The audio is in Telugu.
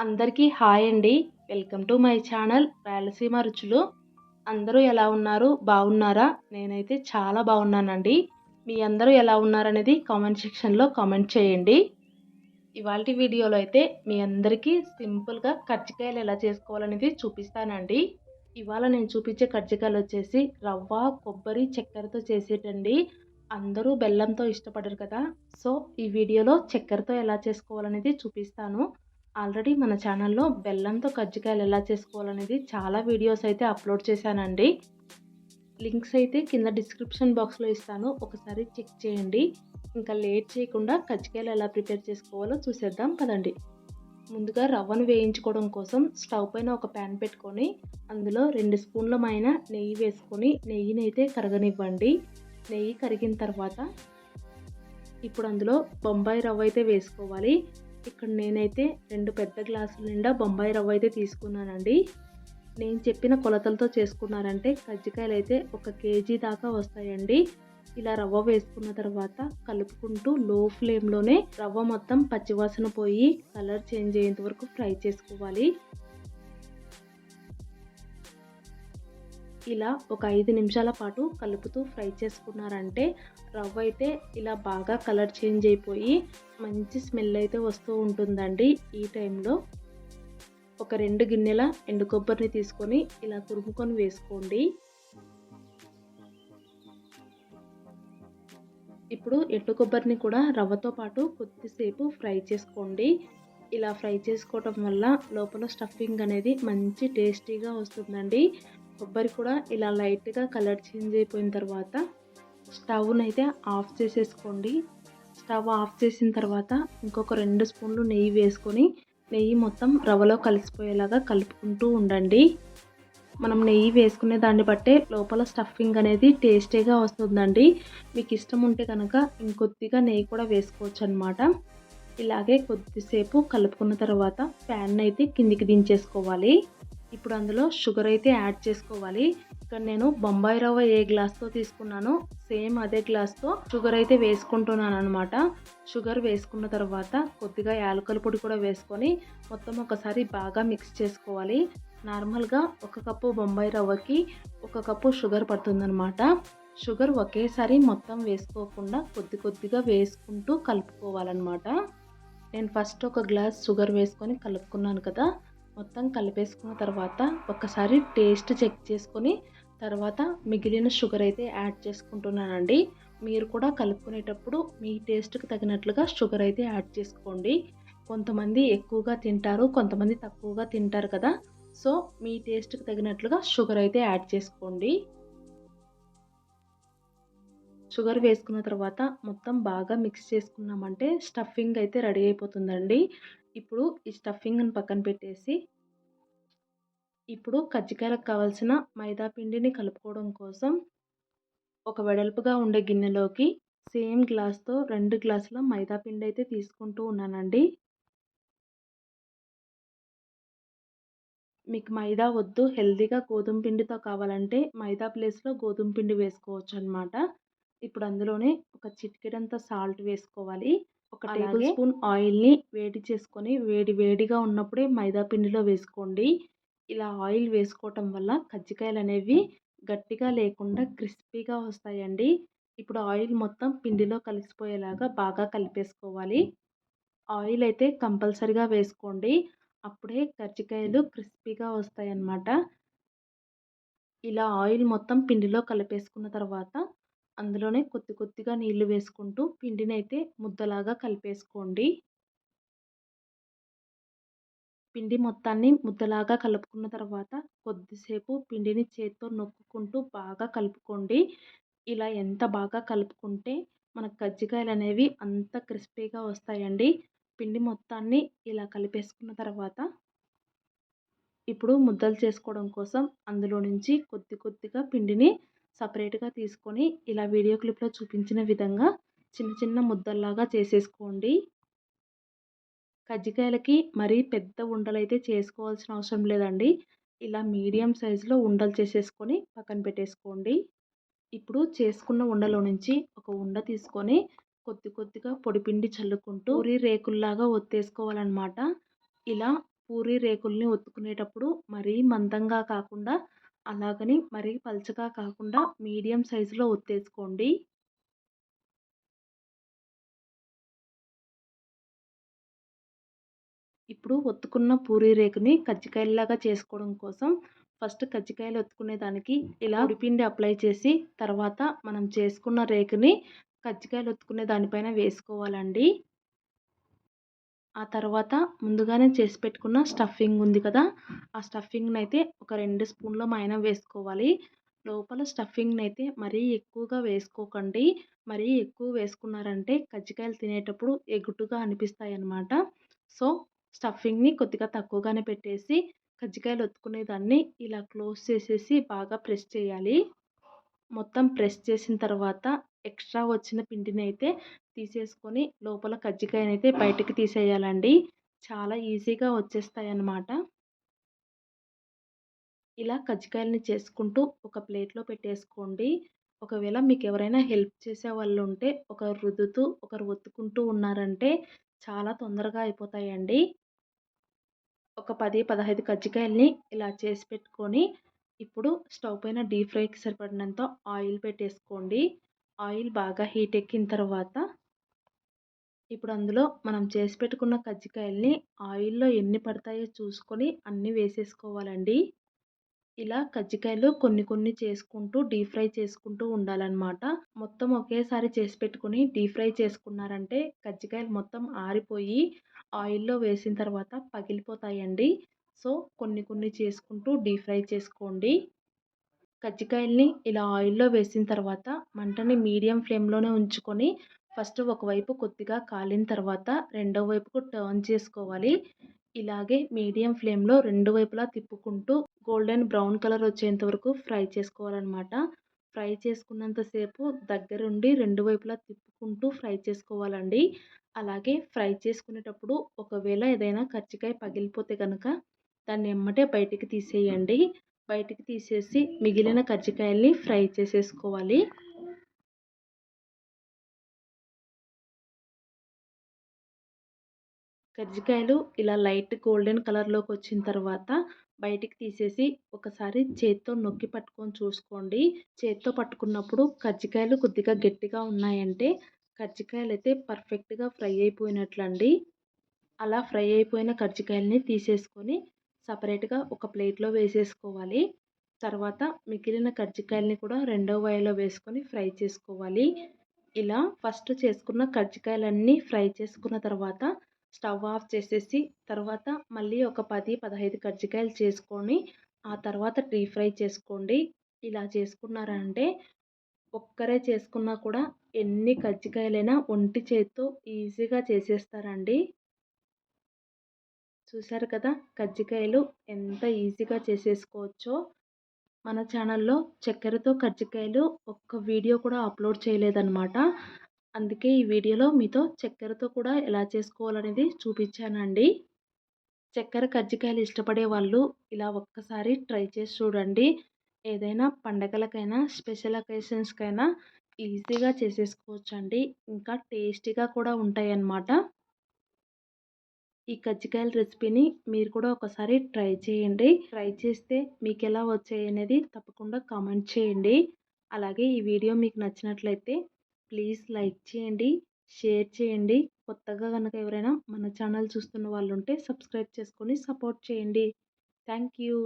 అందరికీ హాయ్ అండి. Welcome to my channel Rayalaseema Ruchulu. అందరూ ఎలా ఉన్నారు? బాగున్నారా? నేనైతే చాలా బాగున్నానండి. మీ అందరూ ఎలా ఉన్నారనేది కామెంట్ సెక్షన్లో కామెంట్ చేయండి. ఇవాళ వీడియోలో అయితే మీ అందరికీ సింపుల్గా కజ్జికాయలు ఎలా చేసుకోవాలనేది చూపిస్తానండి. ఇవాళ నేను చూపించే కజ్జికాయలు వచ్చేసి రవ్వ కొబ్బరి చక్కెరతో చేసేటండి. అందరూ బెల్లంతో ఇష్టపడరు కదా. సో ఈ వీడియోలో చక్కెరతో ఎలా చేసుకోవాలనేది చూపిస్తాను. ఆల్రెడీ మన ఛానల్లో బెల్లంతో కజ్జికాయలు ఎలా చేసుకోవాలనేది చాలా వీడియోస్ అయితే అప్లోడ్ చేశానండి. లింక్స్ అయితే కింద డిస్క్రిప్షన్ బాక్స్లో ఇస్తాను. ఒకసారి చెక్ చేయండి. ఇంకా లేట్ చేయకుండా కజ్జికాయలు ఎలా ప్రిపేర్ చేసుకోవాలో చూసేద్దాం పదండి. ముందుగా రవ్వను వేయించుకోవడం కోసం స్టవ్ పైన ఒక ప్యాన్ పెట్టుకొని అందులో రెండు స్పూన్లమైన నెయ్యి వేసుకొని నెయ్యిని అయితే కరగనివ్వండి. నెయ్యి కరిగిన తర్వాత ఇప్పుడు అందులో బొంబాయి రవ్వ అయితే వేసుకోవాలి. ఇక్కడ నేనైతే రెండు పెద్ద గ్లాసుల నిండా బొంబాయి రవ్వ అయితే తీసుకున్నానండి. నేను చెప్పిన కొలతలతో చేసుకున్నారంటే కజ్జికాయలు అయితే ఒక కేజీ దాకా వస్తాయండి. ఇలా రవ్వ వేసుకున్న తర్వాత కలుపుకుంటూ లో ఫ్లేమ్లోనే రవ్వ మొత్తం పచ్చివాసన పోయి కలర్ చేంజ్ అయ్యేంత వరకు ఫ్రై చేసుకోవాలి. ఇలా ఒక ఐదు నిమిషాల పాటు కలుపుతూ ఫ్రై చేసుకున్నారంటే రవ్వ అయితే ఇలా బాగా కలర్ చేంజ్ అయిపోయి మంచి స్మెల్ అయితే వస్తూ ఉంటుందండి ఈ టైంలో. ఒక రెండు గిన్నెల ఎండు కొబ్బరిని తీసుకొని ఇలా తురుముకొని వేసుకోండి. ఇప్పుడు ఎండు కొబ్బరిని కూడా రవ్వతో పాటు కొద్దిసేపు ఫ్రై చేసుకోండి. ఇలా ఫ్రై చేసుకోవటం వల్ల లోపల స్టఫింగ్ అనేది మంచి టేస్టీగా వస్తుందండి. కొబ్బరి కూడా ఇలా లైట్గా కలర్ చేంజ్ అయిపోయిన తర్వాత స్టవ్ని అయితే ఆఫ్ చేసేసుకోండి. స్టవ్ ఆఫ్ చేసిన తర్వాత ఇంకొక రెండు స్పూన్లు నెయ్యి వేసుకొని నెయ్యి మొత్తం రవ్వలో కలిసిపోయేలాగా కలుపుకుంటూ ఉండండి. మనం నెయ్యి వేసుకునే దాన్ని బట్టే లోపల స్టఫింగ్ అనేది టేస్టీగా వస్తుందండి. మీకు ఇష్టం ఉంటే కనుక ఇంకొద్దిగా నెయ్యి కూడా వేసుకోవచ్చు అనమాట ఇలాగే కొద్దిసేపు కలుపుకున్న తర్వాత ప్యాన్ అయితే కిందికి దించేసుకోవాలి. ఇప్పుడు అందులో షుగర్ అయితే యాడ్ చేసుకోవాలి. ఇక్కడ నేను బొంబాయి రవ్వ ఏ గ్లాస్తో తీసుకున్నానో సేమ్ అదే గ్లాస్తో షుగర్ అయితే వేసుకుంటున్నాను అనమాట షుగర్ వేసుకున్న తర్వాత కొద్దిగా యాలకల పొడి కూడా వేసుకొని మొత్తం ఒకసారి బాగా మిక్స్ చేసుకోవాలి. నార్మల్గా ఒక కప్పు బొంబాయి రవ్వకి ఒక కప్పు షుగర్ పడుతుందనమాట షుగర్ ఒకేసారి మొత్తం వేసుకోకుండా కొద్ది కొద్దిగా వేసుకుంటూ కలుపుకోవాలన్నమాట. నేను ఫస్ట్ ఒక గ్లాస్ షుగర్ వేసుకొని కలుపుకున్నాను కదా మొత్తం కలిపేసుకున్న తర్వాత ఒకసారి టేస్ట్ చెక్ చేసుకొని తర్వాత మిగిలిన షుగర్ అయితే యాడ్ చేసుకుంటున్నానండి. మీరు కూడా కలుపుకునేటప్పుడు మీ టేస్ట్కి తగినట్లుగా షుగర్ అయితే యాడ్ చేసుకోండి. కొంతమంది ఎక్కువగా తింటారు కొంతమంది తక్కువగా తింటారు కదా. సో మీ టేస్ట్కి తగినట్లుగా షుగర్ అయితే యాడ్ చేసుకోండి. షుగర్ వేసుకున్న తర్వాత మొత్తం బాగా మిక్స్ చేసుకున్నామంటే స్టఫింగ్ అయితే రెడీ అయిపోతుందండి. ఇప్పుడు ఈ స్టఫింగ్ని పక్కన పెట్టేసి ఇప్పుడు కజ్జికాయలకు కావాల్సిన మైదా పిండిని కలుపుకోవడం కోసం ఒక వెడల్పుగా ఉండే గిన్నెలోకి సేమ్ గ్లాస్తో రెండు గ్లాసుల మైదా పిండి అయితే తీసుకుంటూ ఉన్నానండి. మీకు మైదా వద్దు హెల్తీగా గోధుమ పిండితో కావాలంటే మైదా ప్లేస్లో గోధుమ పిండి వేసుకోవచ్చు అనమాట ఇప్పుడు అందులోనే ఒక చిటికెడంత సాల్ట్ వేసుకోవాలి. ఒక టేబుల్ స్పూన్ ఆయిల్ని వేడి చేసుకొని వేడి వేడిగా ఉన్నప్పుడే మైదా పిండిలో వేసుకోండి. ఇలా ఆయిల్ వేసుకోవటం వల్ల కజ్జికాయలు అనేవి గట్టిగా లేకుండా క్రిస్పీగా వస్తాయండి. ఇప్పుడు ఆయిల్ మొత్తం పిండిలో కలిసిపోయేలాగా బాగా కలిపేసుకోవాలి. ఆయిల్ అయితే కంపల్సరిగా వేసుకోండి. అప్పుడే కజ్జికాయలు క్రిస్పీగా వస్తాయి అన్నమాట ఇలా ఆయిల్ మొత్తం పిండిలో కలిపేసుకున్న తర్వాత అందులోనే కొద్ది కొద్దిగా నీళ్ళు వేసుకుంటూ పిండిని అయితే ముద్దలాగా కలిపేసుకోండి. పిండి మొత్తాన్ని ముద్దలాగా కలుపుకున్న తర్వాత కొద్దిసేపు పిండిని చేత్తో నొక్కుకుంటూ బాగా కలుపుకోండి. ఇలా ఎంత బాగా కలుపుకుంటే మన కజ్జికాయలు అనేవి అంత క్రిస్పీగా వస్తాయండి. పిండి మొత్తాన్ని ఇలా కలిపేసుకున్న తర్వాత ఇప్పుడు ముద్దలు చేసుకోవడం కోసం అందులో నుంచి కొద్ది కొద్దిగా పిండిని సపరేట్గా తీసుకొని ఇలా వీడియో క్లిప్లో చూపించిన విధంగా చిన్న చిన్న ముద్దల్లాగా చేసేసుకోండి. కజ్జికాయలకి మరీ పెద్ద ఉండలు అయితే చేసుకోవాల్సిన అవసరం లేదండి. ఇలా మీడియం సైజులో ఉండలు చేసేసుకొని పక్కన పెట్టేసుకోండి. ఇప్పుడు చేసుకున్న ఉండలో నుంచి ఒక ఉండ తీసుకొని కొద్ది కొద్దిగా పొడిపిండి చల్లుకుంటూ పూరి రేకుల్లాగా ఒత్తేసుకోవాలన్నమాట. ఇలా పూరి రేకుల్ని ఒత్తుకునేటప్పుడు మరీ మందంగా కాకుండా అలాగని మరీ పలచగా కాకుండా మీడియం సైజులో ఒత్తేసుకోండి. ఇప్పుడు ఒత్తుకున్న పూరీ రేకుని కజ్జికాయలాగా చేసుకోవడం కోసం ఫస్ట్ కజ్జికాయలు ఒత్తుకునే దానికి ఇలా ఉడిపిండి అప్లై చేసి తర్వాత మనం చేసుకున్న రేకుని కజ్జికాయలు ఒత్తుకునే దానిపైన వేసుకోవాలండి. ఆ తర్వాత ముందుగానే చేసి పెట్టుకున్న స్టఫింగ్ ఉంది కదా ఆ స్టఫింగ్ని అయితే ఒక రెండు స్పూన్ల మైన వేసుకోవాలి. లోపల స్టఫింగ్ని అయితే మరీ ఎక్కువగా వేసుకోకండి. మరీ ఎక్కువ వేసుకున్నారంటే కజ్జికాయలు తినేటప్పుడు ఎగుటుగా అనిపిస్తాయి అన్నమాట సో స్టఫింగ్ని కొద్దిగా తక్కువగానే పెట్టేసి కజ్జికాయలు ఒత్తుకునేదాన్ని ఇలా క్లోజ్ చేసేసి బాగా ప్రెస్ చేయాలి. మొత్తం ప్రెస్ చేసిన తర్వాత ఎక్స్ట్రా వచ్చిన పిండిని అయితే తీసేసుకొని లోపల కజ్జికాయని అయితే బయటకు తీసేయాలండి. చాలా ఈజీగా వచ్చేస్తాయి అన్నమాట ఇలా కజ్జికాయలని చేసుకుంటూ ఒక ప్లేట్లో పెట్టేసుకోండి. ఒకవేళ మీకు ఎవరైనా హెల్ప్ చేసే వాళ్ళు ఉంటే ఒకరు రుద్దుతూ ఒకరు ఒత్తుకుంటూ ఉన్నారంటే చాలా తొందరగా అయిపోతాయండి. ఒక పది పదహైదు కజ్జికాయల్ని ఇలా చేసి పెట్టుకొని ఇప్పుడు స్టవ్ పైన డీప్ ఫ్రైకి సరిపడినంత ఆయిల్ పెట్టేసుకోండి. ఆయిల్ బాగా హీట్ ఎక్కిన తర్వాత ఇప్పుడు అందులో మనం చేసి పెట్టుకున్న కజ్జికాయల్ని ఆయిల్లో ఎన్ని పడతాయో చూసుకొని అన్నీ వేసేసుకోవాలండి. ఇలా కజ్జికాయలు కొన్ని కొన్ని చేసుకుంటూ డీప్ ఫ్రై చేసుకుంటూ ఉండాలన్నమాట. మొత్తం ఒకేసారి చేసి పెట్టుకుని డీప్ ఫ్రై చేసుకున్నారంటే కజ్జికాయలు మొత్తం ఆరిపోయి ఆయిల్లో వేసిన తర్వాత పగిలిపోతాయండి. సో కొన్ని కొన్ని చేసుకుంటూ డీప్ ఫ్రై చేసుకోండి. కజ్జికాయల్ని ఇలా ఆయిల్లో వేసిన తర్వాత మంటని మీడియం ఫ్లేమ్లోనే ఉంచుకొని ఫస్ట్ ఒకవైపు కొద్దిగా కాలిన తర్వాత రెండో వైపుకు టర్న్ చేసుకోవాలి. ఇలాగే మీడియం ఫ్లేమ్లో రెండు వైపులా తిప్పుకుంటూ గోల్డెన్ బ్రౌన్ కలర్ వచ్చేంత వరకు ఫ్రై చేసుకోవాలన్నమాట. ఫ్రై చేసుకున్నంతసేపు దగ్గరుండి రెండు వైపులా తిప్పుకుంటూ ఫ్రై చేసుకోవాలండి. అలాగే ఫ్రై చేసుకునేటప్పుడు ఒకవేళ ఏదైనా కజ్జికాయ పగిలిపోతే కనుక దాన్ని ఎమ్మటే బయటికి తీసేయండి. బయటికి తీసేసి మిగిలిన కజ్జికాయల్ని ఫ్రై చేసేసుకోవాలి. కజ్జికాయలు ఇలా లైట్ గోల్డెన్ కలర్లోకి వచ్చిన తర్వాత బయటికి తీసేసి ఒకసారి చేత్తో నొక్కి పట్టుకొని చూసుకోండి. చేత్తో పట్టుకున్నప్పుడు కజ్జికాయలు కొద్దిగా గట్టిగా ఉన్నాయంటే కజ్జికాయలు అయితే పర్ఫెక్ట్గా ఫ్రై అయిపోయినట్లండి. అలా ఫ్రై అయిపోయిన కజ్జికాయలని తీసేసుకొని సపరేట్గా ఒక ప్లేట్లో వేసేసుకోవాలి. తర్వాత మిగిలిన కజ్జికాయలని కూడా రెండో వాయిలో వేసుకొని ఫ్రై చేసుకోవాలి. ఇలా ఫస్ట్ చేసుకున్న కజ్జికాయలన్నీ ఫ్రై చేసుకున్న తర్వాత స్టవ్ ఆఫ్ చేసేసి తర్వాత మళ్ళీ ఒక పది పదహైదు కజ్జికాయలు చేసుకొని ఆ తర్వాత డీ ఫ్రై చేసుకోండి. ఇలా చేసుకున్నారంటే ఒక్కరే చేసుకున్నా కూడా ఎన్ని కజ్జికాయలైనా ఒంటి చేత్తో ఈజీగా చేసేస్తారండి. చూసారు కదా! కజ్జికాయలు ఎంత ఈజీగా చేసేసుకోవచ్చో. మన ఛానల్లో చక్కెరతో కజ్జికాయలు ఒక్క వీడియో కూడా అప్లోడ్ చేయలేదన్నమాట. అందుకే ఈ వీడియోలో మీతో చక్కెరతో కూడా ఎలా చేసుకోవాలనేది చూపించానండి. చక్కెర కజ్జికాయలు ఇష్టపడే వాళ్ళు ఇలా ఒక్కసారి ట్రై చేసి చూడండి. ఏదైనా పండగలకైనా స్పెషల్ అకేషన్స్కైనా ఈజీగా చేసేసుకోవచ్చు అండి ఇంకా టేస్టీగా కూడా ఉంటాయి అన్నమాట ఈ కజ్జికాయల రెసిపీని మీరు కూడా ఒకసారి ట్రై చేయండి. ట్రై చేస్తే మీకు ఎలా వచ్చాయి అనేది తప్పకుండా కామెంట్ చేయండి. అలాగే ఈ వీడియో మీకు నచ్చినట్లయితే ప్లీజ్ లైక్ చేయండి షేర్ చేయండి. కొత్తగా కనుక ఎవరైనా మన ఛానల్ చూస్తున్న వాళ్ళు ఉంటే సబ్స్క్రైబ్ చేసుకొని సపోర్ట్ చేయండి. Thank you.